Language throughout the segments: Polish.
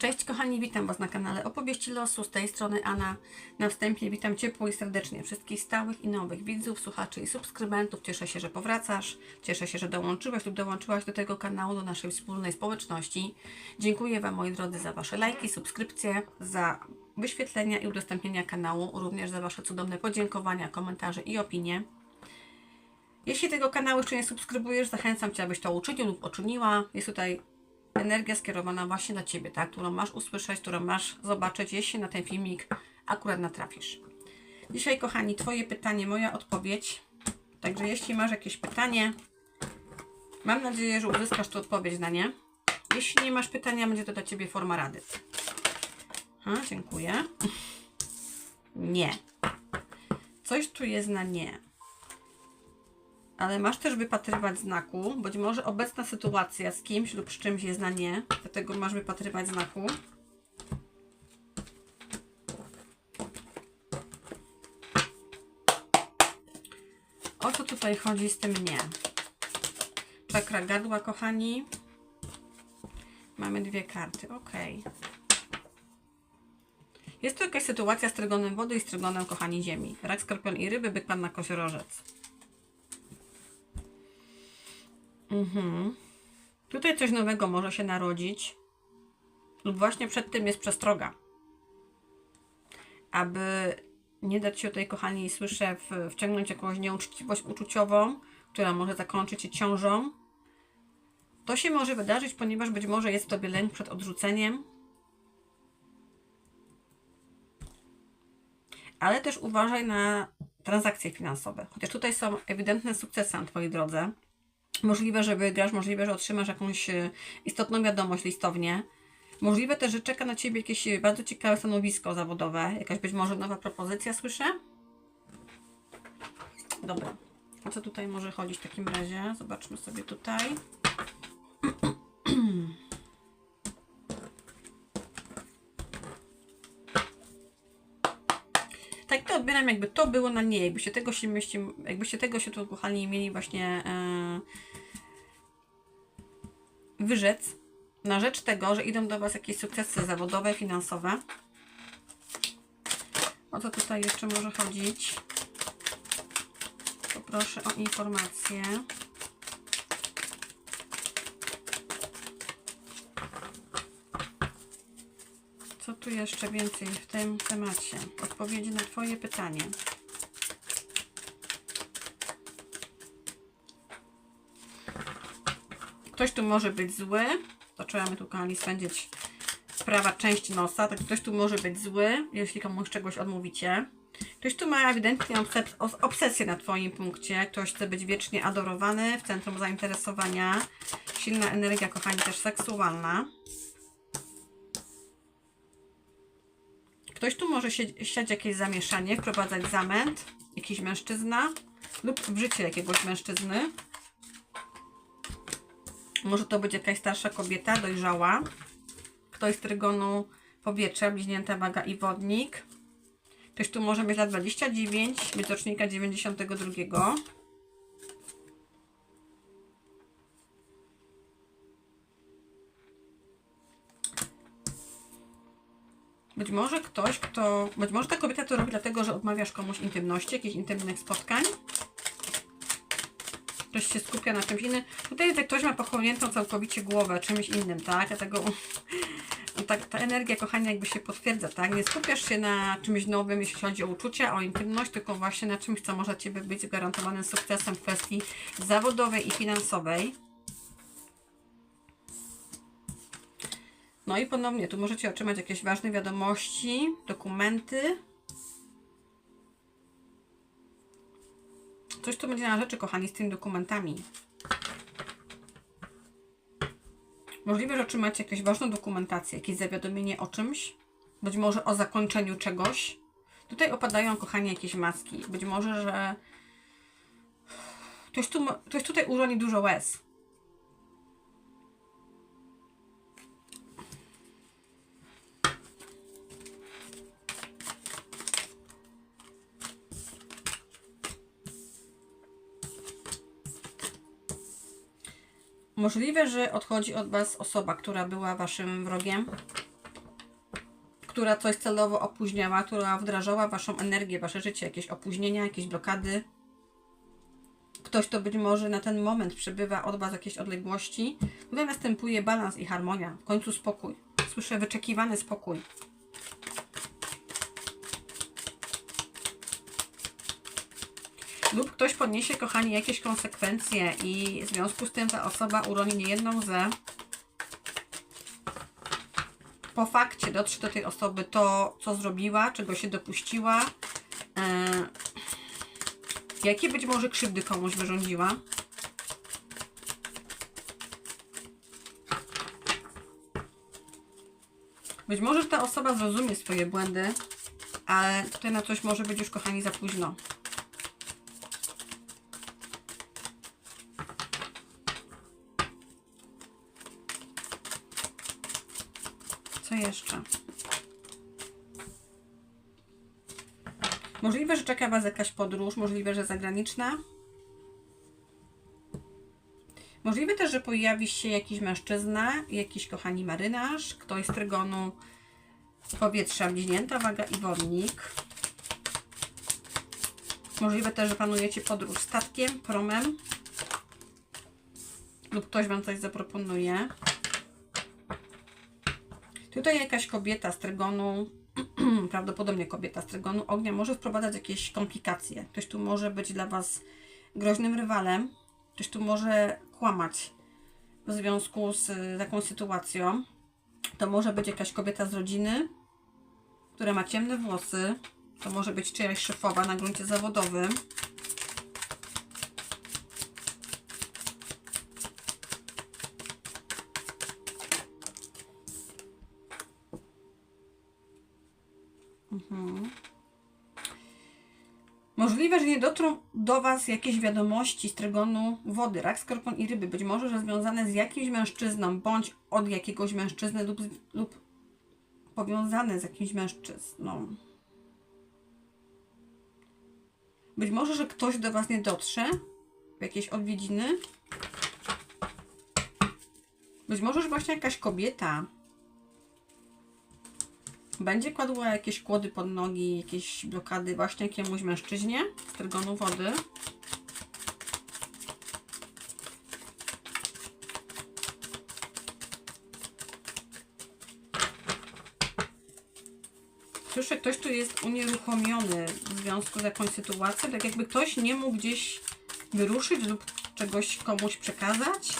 Cześć kochani, witam Was na kanale Opowieści Losu. Z tej strony Anna. Na wstępie witam ciepło i serdecznie wszystkich stałych i nowych widzów, słuchaczy i subskrybentów. Cieszę się, że powracasz. Cieszę się, że dołączyłeś lub dołączyłaś do tego kanału, do naszej wspólnej społeczności. Dziękuję Wam, moi drodzy, za Wasze lajki, subskrypcje, za wyświetlenia i udostępnienia kanału, również za Wasze cudowne podziękowania, komentarze i opinie. Jeśli tego kanału jeszcze nie subskrybujesz, zachęcam Cię, abyś to uczynił lub uczyniła. Jest tutaj energia skierowana właśnie do Ciebie, tak? którą masz usłyszeć, którą masz zobaczyć, jeśli na ten filmik akurat natrafisz. Dzisiaj, kochani, Twoje pytanie, moja odpowiedź. Także jeśli masz jakieś pytanie, mam nadzieję, że uzyskasz tu odpowiedź na nie. Jeśli nie masz pytania, będzie to dla Ciebie forma rady. A, dziękuję. Nie. Coś tu jest na nie ale masz też wypatrywać znaku. Być może obecna sytuacja z kimś lub z czymś jest na nie, dlatego masz wypatrywać znaku. O co tutaj chodzi z tym nie? Czakra gadła, kochani. Mamy dwie karty, ok. Jest to jakaś sytuacja z trygonem wody i z trygonem, kochani, ziemi. Rak, skorpion i ryby, byk, pan na koziorożec. Mhm. Tutaj coś nowego może się narodzić. Lub właśnie przed tym jest przestroga. Aby nie dać się tutaj, kochani, słyszę, w, wciągnąć jakąś nieuczciwość uczuciową, która może zakończyć się ciążą. To się może wydarzyć, ponieważ być może jest w tobie lęk przed odrzuceniem. Ale też uważaj na transakcje finansowe. Chociaż tutaj są ewidentne sukcesy na Twojej drodze. Możliwe, że wygrasz, możliwe, że otrzymasz jakąś e, istotną wiadomość listownie. Możliwe też, że czeka na Ciebie jakieś e, bardzo ciekawe stanowisko zawodowe, jakaś być może nowa propozycja, słyszę? Dobra. O co tutaj może chodzić w takim razie? Zobaczmy sobie tutaj. Tak to odbieram, jakby to było na nie, jakbyście tego się, jakbyście tego się tu kochani mieli właśnie e, wyrzec na rzecz tego, że idą do Was jakieś sukcesy zawodowe, finansowe. O co tutaj jeszcze może chodzić? Poproszę o informację. Co tu jeszcze więcej w tym temacie? Odpowiedzi na Twoje pytanie. Ktoś tu może być zły. Zaczęłam tu kochani spędzić prawa część nosa. Tak ktoś tu może być zły, jeśli komuś czegoś odmówicie. Ktoś tu ma ewidentnie obsesję na Twoim punkcie. Ktoś chce być wiecznie adorowany, w centrum zainteresowania. Silna energia, kochani, też seksualna. Ktoś tu może siać jakieś zamieszanie, wprowadzać zamęt, jakiś mężczyzna lub w życie jakiegoś mężczyzny. Może to być jakaś starsza kobieta, dojrzała. Ktoś z trygonu powietrza, bliźnięta waga i wodnik. Ktoś tu może mieć lat 29, mieć rocznika 92. Być może ktoś, kto. Być może ta kobieta to robi dlatego, że odmawiasz komuś intymności, jakichś intymnych spotkań. Ktoś się skupia na czymś innym. Tutaj jak ktoś ma pochłoniętą całkowicie głowę czymś innym, tak? Dlatego ta, ta energia, kochania, jakby się potwierdza, tak? Nie skupiasz się na czymś nowym, jeśli chodzi o uczucia, o intymność, tylko właśnie na czymś, co może Ciebie być gwarantowanym sukcesem w kwestii zawodowej i finansowej. No i ponownie, tu możecie otrzymać jakieś ważne wiadomości, dokumenty. Coś tu będzie na rzeczy, kochani, z tymi dokumentami. Możliwe, że otrzymacie jakąś ważną dokumentację, jakieś zawiadomienie o czymś, być może o zakończeniu czegoś. Tutaj opadają, kochani, jakieś maski. Być może, że ktoś, tu, ktoś tutaj uroni dużo łez. Możliwe, że odchodzi od Was osoba, która była Waszym wrogiem. która coś celowo opóźniała, która wdrażała Waszą energię, Wasze życie, jakieś opóźnienia, jakieś blokady. Ktoś, kto być może na ten moment przebywa od Was jakiejś odległości. Tutaj następuje balans i harmonia, w końcu spokój. Słyszę wyczekiwany spokój. Lub ktoś poniesie, kochani, jakieś konsekwencje i w związku z tym ta osoba uroni niejedną ze po fakcie dotrze do tej osoby to, co zrobiła, czego się dopuściła, e, jakie być może krzywdy komuś wyrządziła. Być może ta osoba zrozumie swoje błędy, ale tutaj na coś może być już, kochani, za późno. Jeszcze? Możliwe, że czeka Was jakaś podróż, możliwe, że zagraniczna. Możliwe też, że pojawi się jakiś mężczyzna, jakiś kochani marynarz, ktoś z trygonu powietrza, bliźnięta, waga i wodnik. Możliwe też, że planujecie podróż statkiem, promem lub ktoś Wam coś zaproponuje. Tutaj jakaś kobieta z trygonu, prawdopodobnie kobieta z trygonu ognia może wprowadzać jakieś komplikacje. Ktoś tu może być dla Was groźnym rywalem. Ktoś tu może kłamać w związku z y, taką sytuacją. To może być jakaś kobieta z rodziny, która ma ciemne włosy. To może być czyjaś szefowa na gruncie zawodowym. Że nie dotrą do Was jakieś wiadomości z trygonu wody, rak, skorpion i ryby. Być może, że związane z jakimś mężczyzną, bądź od jakiegoś mężczyzny lub, lub powiązane z jakimś mężczyzną. Być może, że ktoś do Was nie dotrze w jakieś odwiedziny. Być może, że właśnie jakaś kobieta będzie kładła jakieś kłody pod nogi, jakieś blokady właśnie jakiemuś mężczyźnie z trygonu wody. Słyszę, ktoś tu jest unieruchomiony w związku z jakąś sytuacją, tak jakby ktoś nie mógł gdzieś wyruszyć lub czegoś komuś przekazać.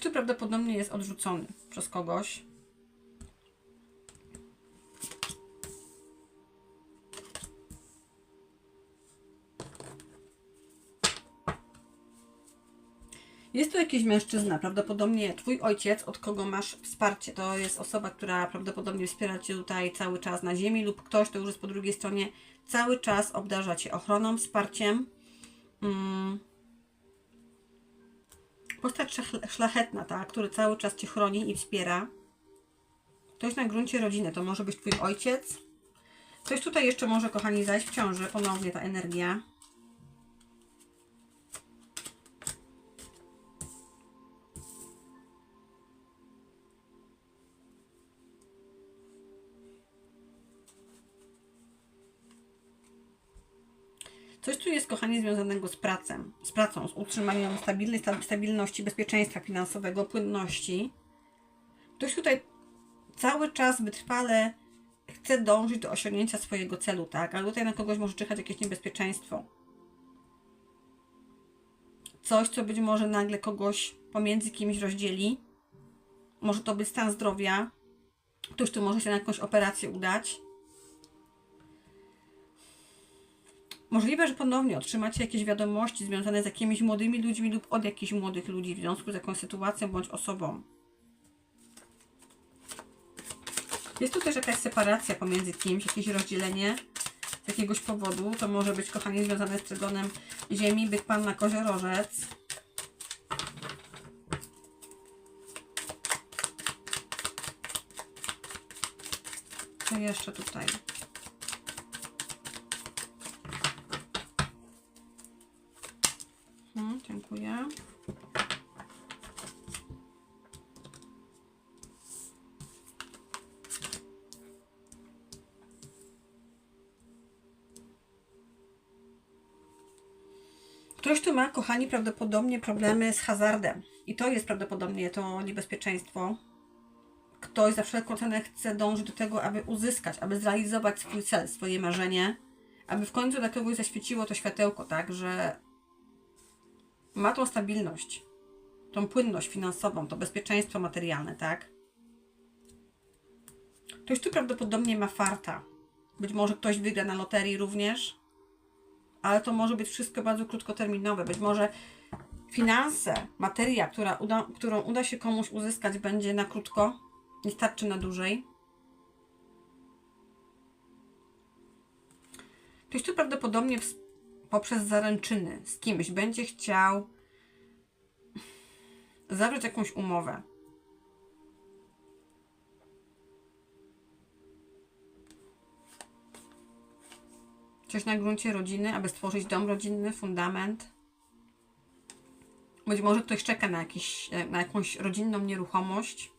Tu prawdopodobnie jest odrzucony przez kogoś. Jest tu jakiś mężczyzna, prawdopodobnie twój ojciec, od kogo masz wsparcie. To jest osoba, która prawdopodobnie wspiera cię tutaj cały czas na ziemi, lub ktoś, kto już jest po drugiej stronie, cały czas obdarza cię ochroną, wsparciem. Hmm. Postać szlachetna, tak, który cały czas cię chroni i wspiera. Ktoś na gruncie rodziny, to może być twój ojciec. Ktoś tutaj jeszcze może, kochani, zajść w ciąży, ponownie ta energia. Coś tu jest, kochani, związanego z pracą, z pracą, z utrzymaniem stabilnej, stabilności, bezpieczeństwa finansowego, płynności. Ktoś tutaj cały czas wytrwale chce dążyć do osiągnięcia swojego celu, tak? Ale tutaj na kogoś może czyhać jakieś niebezpieczeństwo. Coś, co być może nagle kogoś pomiędzy kimś rozdzieli. Może to być stan zdrowia. Ktoś tu może się na jakąś operację udać. Możliwe, że ponownie otrzymacie jakieś wiadomości związane z jakimiś młodymi ludźmi lub od jakichś młodych ludzi w związku z jakąś sytuacją bądź osobą. Jest tu też jakaś separacja pomiędzy kimś, jakieś rozdzielenie z jakiegoś powodu. To może być, kochanie, związane z trygonem Ziemi, byk Pan na koziorożec. Co jeszcze tutaj? Dziękuję. Ktoś tu ma, kochani, prawdopodobnie problemy z hazardem. I to jest prawdopodobnie to niebezpieczeństwo. Ktoś za wszelką cenę chce dążyć do tego, aby uzyskać, aby zrealizować swój cel, swoje marzenie, aby w końcu dla kogoś zaświeciło to światełko, tak, że ma tą stabilność, tą płynność finansową, to bezpieczeństwo materialne, tak? Ktoś tu prawdopodobnie ma farta. Być może ktoś wygra na loterii również, ale to może być wszystko bardzo krótkoterminowe. Być może finanse, materia, która uda, którą uda się komuś uzyskać, będzie na krótko, nie starczy na dłużej. Ktoś tu prawdopodobnie ws- poprzez zaręczyny z kimś będzie chciał zawrzeć jakąś umowę. Coś na gruncie rodziny, aby stworzyć dom rodzinny, fundament. Być może ktoś czeka na, jakiś, na jakąś rodzinną nieruchomość,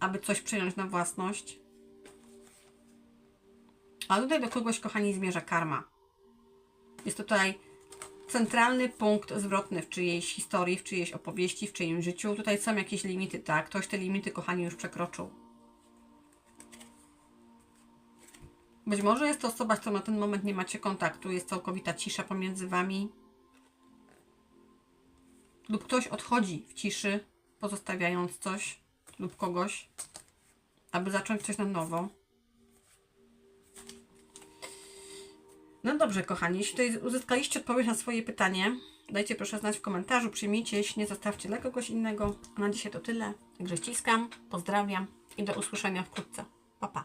aby coś przyjąć na własność. Ale tutaj do kogoś, kochani, zmierza karma. Jest tutaj centralny punkt zwrotny w czyjejś historii, w czyjejś opowieści, w czyimś życiu. Tutaj są jakieś limity, tak? Ktoś te limity, kochani, już przekroczył. Być może jest to osoba, z którą na ten moment nie macie kontaktu, jest całkowita cisza pomiędzy wami. Lub ktoś odchodzi w ciszy, pozostawiając coś lub kogoś, aby zacząć coś na nowo. No dobrze, kochani, jeśli tutaj uzyskaliście odpowiedź na swoje pytanie, dajcie proszę znać w komentarzu, przyjmijcie, jeśli nie zostawcie dla kogoś innego. Na dzisiaj to tyle. Także ściskam, pozdrawiam i do usłyszenia wkrótce. Pa, pa.